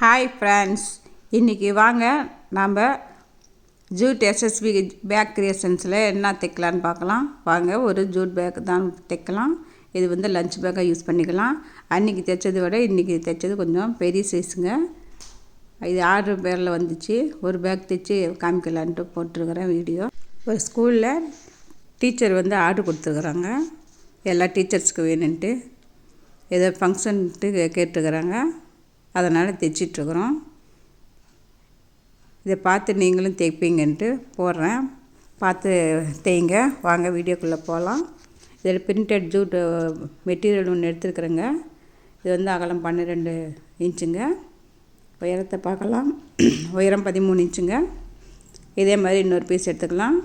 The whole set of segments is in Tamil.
ஹாய் ஃப்ரெண்ட்ஸ் இன்றைக்கி வாங்க நாம் ஜூட் எஸ்எஸ்பி பேக் கிரியேஷன்ஸில் என்ன தைக்கலான்னு பார்க்கலாம். வாங்க ஒரு ஜூட் பேக் தான் தைக்கலாம். இது வந்து லஞ்ச் பேக்காக யூஸ் பண்ணிக்கலாம். அன்றைக்கி தைச்சதை விட இன்றைக்கி தைச்சது கொஞ்சம் பெரிய சைஸுங்க இது ஆர்டர் பேரில் வந்துச்சு. ஒரு பேக் தைச்சி காமிக்கலான்ட்டு போட்டிருக்கிறேன் வீடியோ. ஒரு ஸ்கூலில் டீச்சர் வந்து ஆர்டர் கொடுத்துருக்குறாங்க. எல்லா டீச்சர்ஸ்க்கு வேணுன்ட்டு ஏதோ ஃபங்க்ஷன்ட்டு கேட்டுருக்குறாங்க. அதனால் தைச்சிட்ருக்குறோம். இதை பார்த்து நீங்களும் தைப்பீங்கன்ட்டு போடுறேன். பார்த்து தைங்க வாங்க வீடியோக்குள்ளே போகலாம். இதில் பிரிண்டட் ஜூட் மெட்டீரியல் ஒன்று எடுத்துருக்குறேங்க. இது வந்து அகலம் பன்னிரெண்டு இன்ச்சுங்க. உயரத்தை பார்க்கலாம். உயரம் பதிமூணு இன்ச்சுங்க. இதே மாதிரி இன்னொரு பீஸ் எடுத்துக்கலாம்.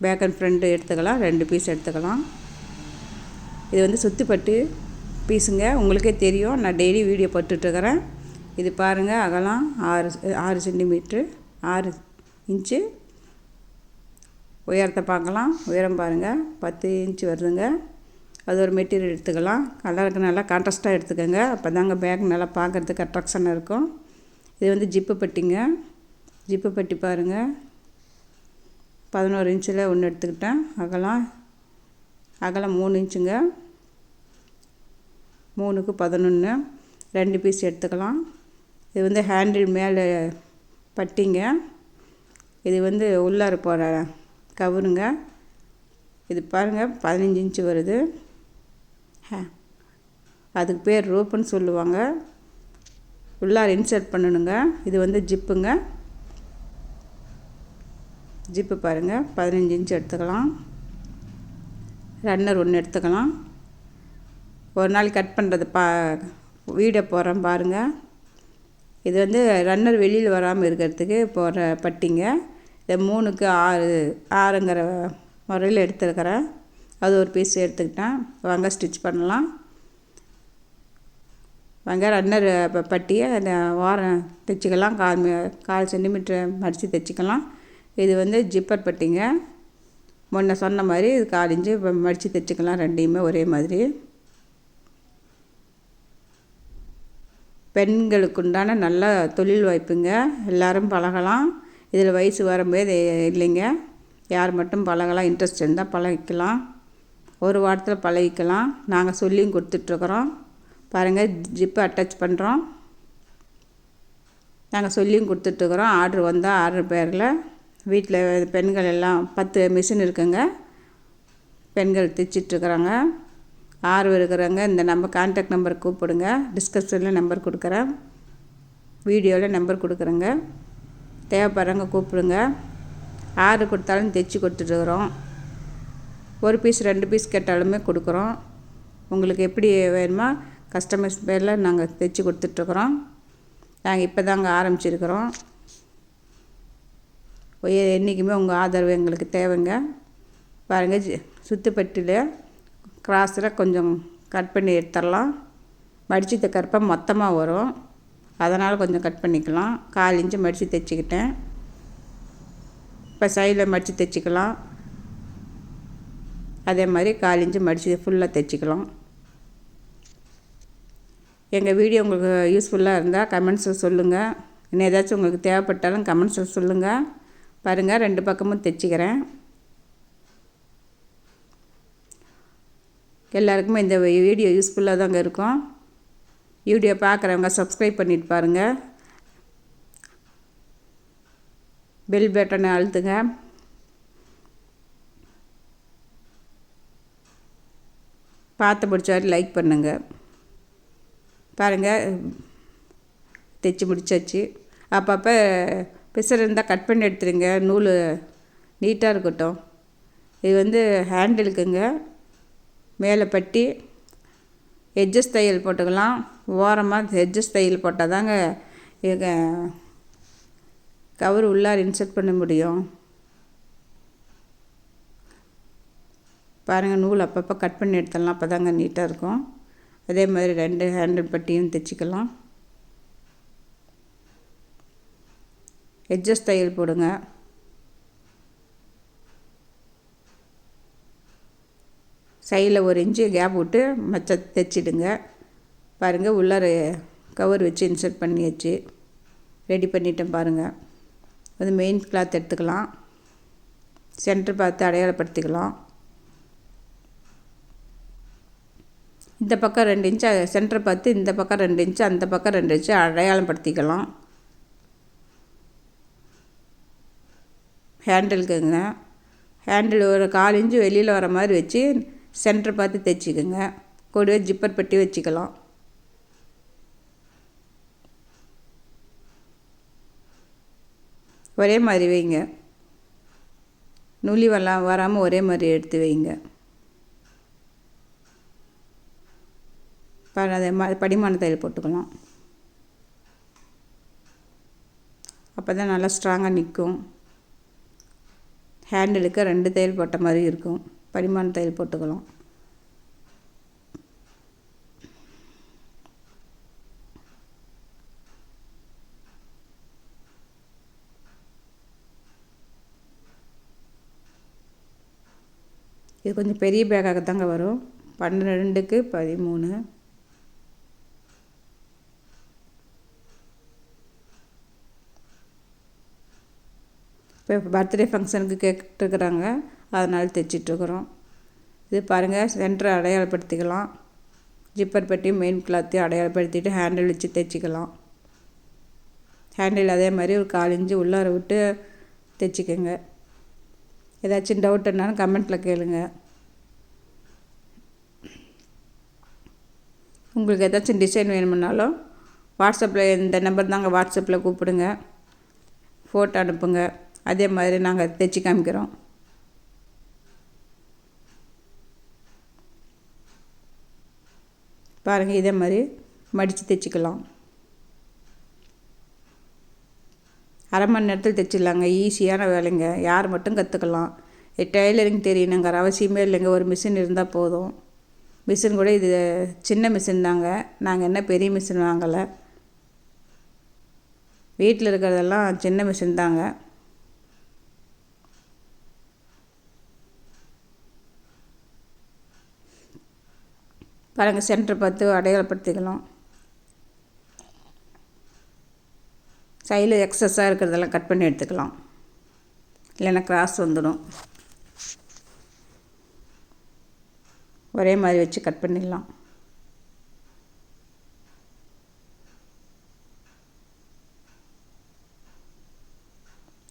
பேக் அண்ட் ஃப்ரண்ட்டு எடுத்துக்கலாம். ரெண்டு பீஸ் எடுத்துக்கலாம். இது வந்து சுத்திப்பட்டு பீஸுங்க உங்களுக்கே தெரியும். நான் டெய்லி வீடியோ போட்டுட்ருக்கிறேன். இது பாருங்கள் அகலம் ஆறு ஆறு சென்டிமீட்ரு ஆறு இன்ச்சு உயரத்தை பார்க்கலாம். உயரம் பாருங்கள் பத்து இன்ச்சு வருதுங்க. அது ஒரு மெட்டீரியல் எடுத்துக்கலாம். கலருக்கு நல்லா கான்ட்ராஸ்ட்டாக எடுத்துக்கோங்க. அப்போ தாங்க பேக் நல்லா பார்க்குறதுக்கு அட்ராக்ஷனாக இருக்கும். இது வந்து ஜிப்பு பட்டிங்க. ஜிப்பு பட்டி பாருங்கள் பதினோரு இன்ச்சில் ஒன்று எடுத்துக்கிட்டேன். அகலம் அகலம் மூணு இன்ச்சுங்க மூணுக்கு பதினொன்று ரெண்டு பீஸ் எடுத்துக்கலாம். இது வந்து ஹேண்டில் மேலே பட்டிங்க. இது வந்து உள்ளார போகிற கவருங்க. இது பாருங்கள் பதினஞ்சு இன்ச்சு வருது. அதுக்கு பேர் ரோப்புன்னு சொல்லுவாங்க. உள்ளார இன்சர்ட் பண்ணணுங்க. இது வந்து ஜிப்புங்க. ஜிப்பு பாருங்கள் பதினஞ்சு இன்ச்சு எடுத்துக்கலாம். ரன்னர் ஒன்று எடுத்துக்கலாம். ஒரு நாள் கட் பண்ணுறது பா வீடை போகிறோம் பாருங்கள் இது வந்து ரன்னர் வெளியில் வராமல் இருக்கிறதுக்கு போடுற பட்டிங்க. இதை மூணுக்கு ஆறு ஆறுங்கிற முறையில் எடுத்துருக்கிறேன். அது ஒரு பீஸ் எடுத்துக்கிட்டேன். வாங்க ஸ்டிச் பண்ணலாம். வாங்க ரன்னர் பட்டியை அந்த வாரம் தைச்சிக்கலாம். கால் கால் சென்டிமீட்டர் மடித்து தைச்சிக்கலாம். இது வந்து ஜிப்பர் பட்டிங்க. முன்ன சொன்ன மாதிரி இது கால் இன்ச்சு மடித்து தைச்சிக்கலாம். ரெண்டையுமே ஒரே மாதிரி. பெண்களுக்கு உண்டான நல்ல தொழில் வாய்ப்புங்க எல்லோரும் பழகலாம். இதில் வயசு வரும்போது இல்லைங்க. யார் மட்டும் பழகலாம். இன்ட்ரெஸ்ட் இருந்தால் பழகிக்கலாம். ஒரு வாரத்தில் பழகிக்கலாம். நாங்கள் சொல்லியும் கொடுத்துட்ருக்குறோம். பாருங்கள் ஜிப்பு அட்டாச் பண்ணுறோம் நாங்கள் சொல்லியும் கொடுத்துட்ருக்குறோம். ஆர்டர் வந்தால் ஆர்டர் பேரில். வீட்டில் பெண்கள் எல்லாம் பத்து மிஷின் இருக்குங்க. பெண்கள் தைச்சிட்ருக்குறாங்க. ஆர்வம் இருக்கிறவங்க இந்த நம்பர் கான்டாக்ட் நம்பர் கூப்பிடுங்க. டிஸ்கஷனில் நம்பர் கொடுக்குறேன். வீடியோவில் நம்பர் கொடுக்குறேங்க. தேவைப்படுறவங்க கூப்பிடுங்க. ஆர்டர் கொடுத்தாலும் தைச்சி கொடுத்துட்ருக்குறோம் ஒரு பீஸ் ரெண்டு பீஸ் கேட்டாலுமே கொடுக்குறோம். உங்களுக்கு எப்படி வேணுமோ கஸ்டமர்ஸ் பேரில் நாங்கள் தைச்சி கொடுத்துட்ருக்குறோம் நாங்கள் இப்போ தாங்க ஆரம்பிச்சிருக்கிறோம். என்றைக்குமே உங்கள் ஆதரவு எங்களுக்கு தேவைங்க. பாருங்கள் சுற்றுப்பட்டியில் கிராஸில் கொஞ்சம் கட் பண்ணி எடுத்துடலாம். மடித்து தைக்கிறப்ப மொத்தமாக வரும். அதனால் கொஞ்சம் கட் பண்ணிக்கலாம். கால் இன்ச்சு மடித்து தைச்சிக்கிட்டேன். இப்போ சைடில் மடித்து தைச்சிக்கலாம். அதே மாதிரி கால் இன்ச்சு மடித்து ஃபுல்லாக தைச்சிக்கலாம். எங்கள் வீடியோ உங்களுக்கு யூஸ்ஃபுல்லாக இருந்தால் கமெண்ட்ஸில் சொல்லுங்கள். இன்னும் ஏதாச்சும் உங்களுக்கு தேவைப்பட்டாலும் கமெண்ட்ஸில் சொல்லுங்கள். பாருங்கள் ரெண்டு பக்கமும் தைச்சிக்கிறேன். எல்லாருக்குமே இந்த வீடியோ யூஸ்ஃபுல்லாக தாங்க இருக்கும். வீடியோ பார்க்குறவங்க சப்ஸ்கிரைப் பண்ணிட்டு பாருங்கள் பெல் பட்டனை அழுத்துங்க. பார்த்து பிடிச்சாரு லைக் பண்ணுங்கள் பாருங்கள் தைச்சி முடிச்சாச்சு. அப்பப்போ பிசர் இருந்தால் கட் பண்ணி எடுத்துருங்க. நூல் நீட்டாக இருக்கட்டும். இது வந்து ஹேண்டிலுக்குங்க மேலே பட்டி எட்ஜஸ் தையல் போட்டுக்கலாம். ஓரமாக எட்ஜஸ் தையல் போட்டால் தாங்க கவர் உள்ளார இன்சர்ட் பண்ண முடியும். பாருங்கள் நூல் அப்பப்போ கட் பண்ணி எடுத்துடலாம். அப்போ தாங்க நீட்டாக இருக்கும். அதே மாதிரி ரெண்டு ஹேண்டில் பட்டியும் தைச்சிக்கலாம். எட்ஜஸ்ட் தையல் போடுங்க. சைடில் ஒரு இன்ச்சு கேப் விட்டு மச்ச தைச்சிடுங்க. பாருங்கள் உள்ளார கவர் வச்சு இன்சர்ட் பண்ணியாச்சு. ரெடி பண்ணிட்டேன் பாருங்கள் அது மெயின் கிளாத் எடுத்துக்கலாம். சென்டர் பார்த்து அடையாளப்படுத்திக்கலாம். இந்த பக்கம் ரெண்டு இன்ச்சு சென்டர் பார்த்து இந்த பக்கம் ரெண்டு இன்ச்சு அந்த பக்கம் ரெண்டு இன்ச்சு அடையாளம் படுத்திக்கலாம் ஹேண்டிலுக்குங்க ஹேண்டில் ஒரு கால் இன்ச்சு வெளியில் வர மாதிரி வச்சு சென்டர் பார்த்து தைச்சிக்கோங்க கூடவே ஜிப்பர் பெட்டி வச்சுக்கலாம். ஒரே மாதிரி வைங்க. நூலி வரலாம் வராமல் ஒரே மாதிரி எடுத்து வைங்க. அதை ம படிமான தையல் போட்டுக்கலாம். அப்போ தான் நல்லா ஸ்ட்ராங்காக நிற்கும் ஹேண்டிலுக்கு ரெண்டு தையல் போட்ட மாதிரி இருக்கும். படிமான தையல் போட்டுக்கலாம் இது கொஞ்சம் பெரிய பேக்காக தாங்க வரும். பன்னிரெண்டுக்கு பதிமூணு. இப்போ பர்த்டே ஃபங்க்ஷனுக்கு கேட்டுருக்குறாங்க. அதனால் தைச்சிட்ருக்குறோம் இது பாருங்கள் சென்டரை அடையாளப்படுத்திக்கலாம். ஜிப்பர் பெட்டி மெயின் கிளாத்தையும் அடையாளப்படுத்திட்டு ஹேண்டில் வச்சு தைச்சிக்கலாம். ஹேண்டில் அதே மாதிரி ஒரு கால் இன்ச்சு உள்ளார விட்டு தைச்சிக்கோங்க. ஏதாச்சும் டவுட்டுன்னாலும் கமெண்ட்டில் கேளுங்க. உங்களுக்கு ஏதாச்சும் டிசைன் வேணுமுன்னாலும் வாட்ஸ்அப்பில் இந்த நம்பர் தாங்க வாட்ஸ்அப்பில் கூப்பிடுங்க. ஃபோட்டோ அனுப்புங்க. அதே மாதிரி நாங்கள் தைச்சி காமிக்கிறோம். பாருங்கள் இதே மாதிரி மடித்து தைச்சிக்கலாம். அரை மணி நேரத்தில் தைச்சிடலாங்க. ஈஸியான வேலைங்க. யார் மட்டும் கற்றுக்கலாம் டெய்லரிங் தெரியணுங்கிற அவசியமே இல்லைங்க. ஒரு மிஷின் இருந்தால் போதும். மிஷின் கூட இது சின்ன மிஷின் தாங்க. நாங்கள் என்ன பெரிய மிஷின் வாங்கலை. வீட்டில் இருக்கிறதெல்லாம் சின்ன மிஷின் தாங்க. பாருங்கள் சென்டர் பார்த்து அடையாளப்படுத்திக்கலாம். சைடில் எக்ஸஸாக இருக்கிறதெல்லாம் கட் பண்ணி எடுத்துக்கலாம். இல்லைன்னா கிராஸ் வந்துடும். ஒரே மாதிரி வச்சு கட் பண்ணிடலாம்.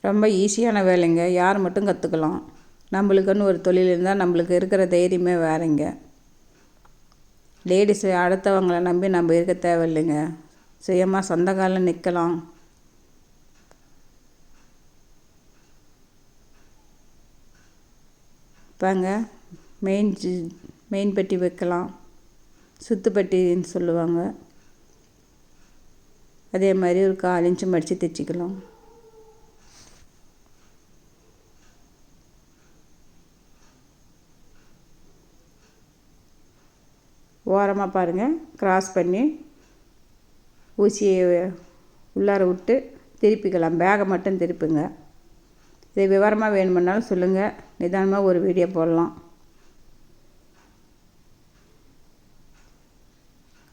ரொம்ப ஈஸியான வேலைங்க. யார் மட்டும் கற்றுக்கலாம் நம்மளுக்குன்னு ஒரு தொழில் இருந்தால் நம்மளுக்கு இருக்கிற தைரியமே வேறுங்க. லேடிஸு அடுத்தவங்களை நம்பி நம்ம இருக்க தேவையில்லைங்க. சுயமாக சொந்த காலில் நிற்கலாம் பாங்க மெயின் மெயின் பெட்டி வைக்கலாம். சுத்துப்பட்டின்னு சொல்லுவாங்க. அதே மாதிரி ஒரு கால் இன்ச்சு மடித்து தைச்சிக்கலாம். ஓரமாக பாருங்கள் க்ராஸ் பண்ணி ஊசியை உள்ளார விட்டு திருப்பிக்கலாம். பேகை மட்டும் திருப்புங்க. இதை விவரமாக வேணுமுன்னாலும் சொல்லுங்கள் நிதானமாக ஒரு வீடியோ போடலாம்.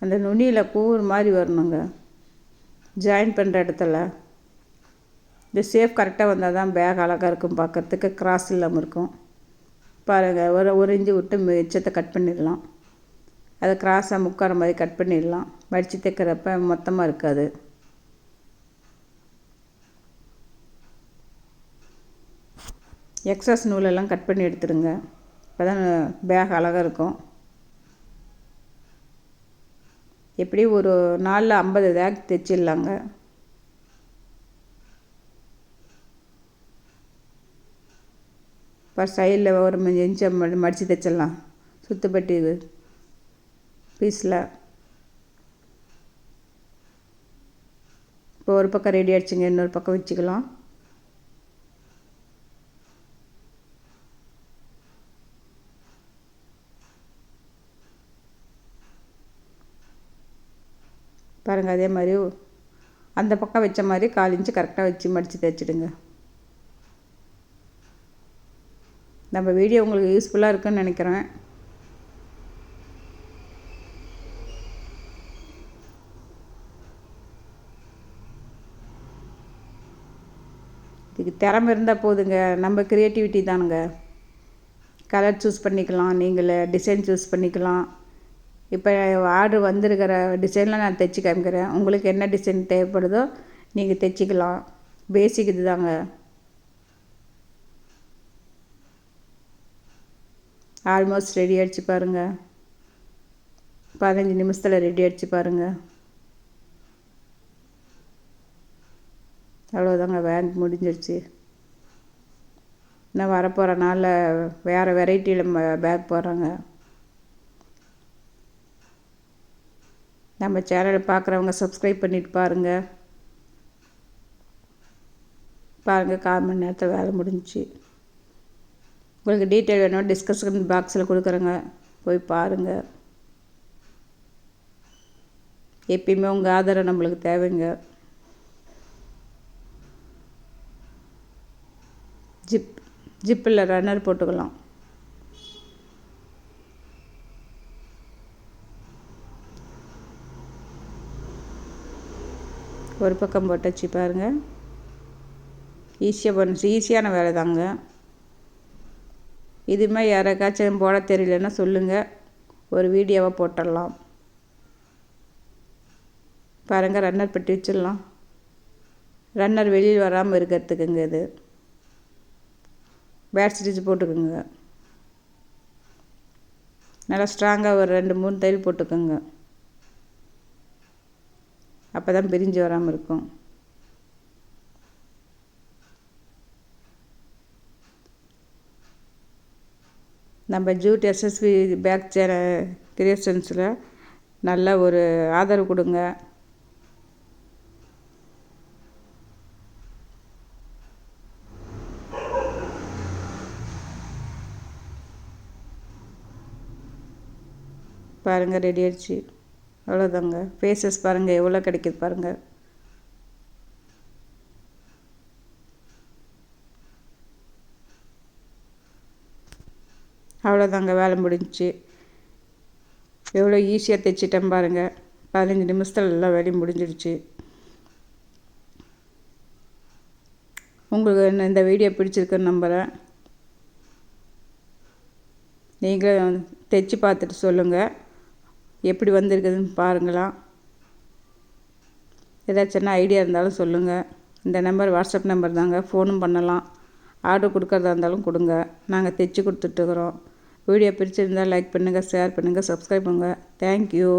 அந்த நுனியில் கூறு மாதிரி வரணுங்க. ஜாயின் பண்ணுற இடத்துல. இந்த சேஃப் கரெக்டாக வந்தால் தான் பேக் அழகாக இருக்கும் பார்க்குறதுக்கு. கிராஸ் இல்லாமல் இருக்கும். பாருங்கள் ஒரு ஒரு இஞ்சி விட்டு மிச்சத்தை கட் பண்ணிடலாம். அதை கிராஸாக முக்கார மாதிரி கட் பண்ணிடலாம். மடித்து தைக்கிறப்ப மொத்தமாக இருக்காது. எக்ஸஸ் நூலெல்லாம் கட் பண்ணி எடுத்துடுங்க. இப்போ தான் பேக் அழகாக இருக்கும். எப்படி ஒரு நாலில் ஐம்பது பேக் தைச்சிடலாங்க இப்போ சைடில் ஒரு இன்ச்சை மடித்து தைச்சிடலாம் சுத்துப்பட்டி இது. பீஸில் இப்போ ஒரு பக்கம் ரெடி ஆகிடுச்சிங்க இன்னொரு பக்கம் வச்சுக்கலாம். பாருங்கள் அதே மாதிரி அந்த பக்கம் வச்ச மாதிரி கால் இன்ச்சு கரெக்டாக வச்சு மடித்து தைச்சிடுங்க நம்ம வீடியோ உங்களுக்கு யூஸ்ஃபுல்லாக இருக்குன்னு நினைக்கிறேன். இதுக்கு திறமை இருந்தால் போதுங்க. நம்ம க்ரியேட்டிவிட்டி தானுங்க. கலர் சூஸ் பண்ணிக்கலாம். நீங்களே டிசைன் சூஸ் பண்ணிக்கலாம். இப்போ ஆர்டர் வந்திருக்கிற டிசைன்லாம் நான் தைச்சி காமிக்கிறேன். உங்களுக்கு என்ன டிசைன் தேவைப்படுதோ நீங்கள் தைச்சிக்கலாம். பேசிக் இது தாங்க ஆல்மோஸ்ட் ரெடி ஆகிடுச்சு பாருங்கள் பதினஞ்சு நிமிஷத்தில் ரெடி ஆகிடுச்சு பாருங்கள் அவ்வளோதாங்க வேன் முடிஞ்சிருச்சு. இன்னும் வரப்போகிற நாளில் வேறு வெரைட்டியில் பேக் போடுறாங்க. நம்ம சேனலை பார்க்குறவங்க சப்ஸ்கிரைப் பண்ணிட்டு பாருங்கள் பாருங்கள் கால் மணி நேரத்தில் வேலை முடிஞ்சிச்சு. உங்களுக்கு டீட்டெயில் வேணும் டிஸ்கஷன் பாக்ஸில் கொடுக்குறேங்க. போய் பாருங்கள் எப்பயுமே உங்கள் ஆதரவு நம்மளுக்கு தேவைங்க. ஜிப்பில் ரன்னர் போட்டுக்கலாம். ஒரு பக்கம் போட்டாச்சு பாருங்கள் ஈஸியாக பண்ணுச்சு ஈஸியான வேலை தாங்க. இதுமே யாராக்காச்சும் போட தெரியலன்னா சொல்லுங்கள் ஒரு வீடியோவாக போட்டுடலாம் பாருங்கள் ரன்னர் பெட்டி வச்சிடலாம். ரன்னர் வெளியில் வராமல் இருக்கிறதுக்குங்க இது. பேட் ஸ்டிச் போட்டுக்கோங்க. நல்லா ஸ்ட்ராங்காக ஒரு ரெண்டு மூணு தையல் போட்டுக்கோங்க. அப்போ தான் பிரிஞ்சு வராமல் இருக்கும். நம்ம ஜூட் எஸ்எஸ்பி பேக் சேர கிரியேஷன்ஸில் நல்ல ஒரு ஆதரவு கொடுங்க. பாருங்கள் ரெடி ஆயிடுச்சு. அவ்வளோதாங்க ஃபேஸஸ் பாருங்கள் எவ்வளோ கிடைக்கிது பாருங்கள் அவ்வளோதாங்க வேலை முடிஞ்சிச்சு. எவ்வளோ ஈஸியாக தைச்சிட்டேன் பாருங்கள் பதினஞ்சு நிமிஷத்தில் எல்லாம் வேலையும் முடிஞ்சிடுச்சு. உங்களுக்கு இந்த வீடியோ பிடிச்சிருக்குன்னு நம்புகிறேன் நீங்களும் தைச்சி பார்த்துட்டு சொல்லுங்கள் எப்படி வந்திருக்குதுன்னு பாருங்களாம் ஏதாச்சும் ஐடியா இருந்தாலும் சொல்லுங்கள் இந்த நம்பர் வாட்ஸ்அப் நம்பர் தாங்க. ஃபோனும் பண்ணலாம். ஆர்டர் கொடுக்குறதா இருந்தாலும் கொடுங்க. நாங்கள் தைச்சி கொடுத்துட்ருக்குறோம் வீடியோ பிடிச்சிருந்தால் லைக் பண்ணுங்கள் ஷேர் பண்ணுங்கள் சப்ஸ்கிரைப் பண்ணுங்கள் தேங்க்யூ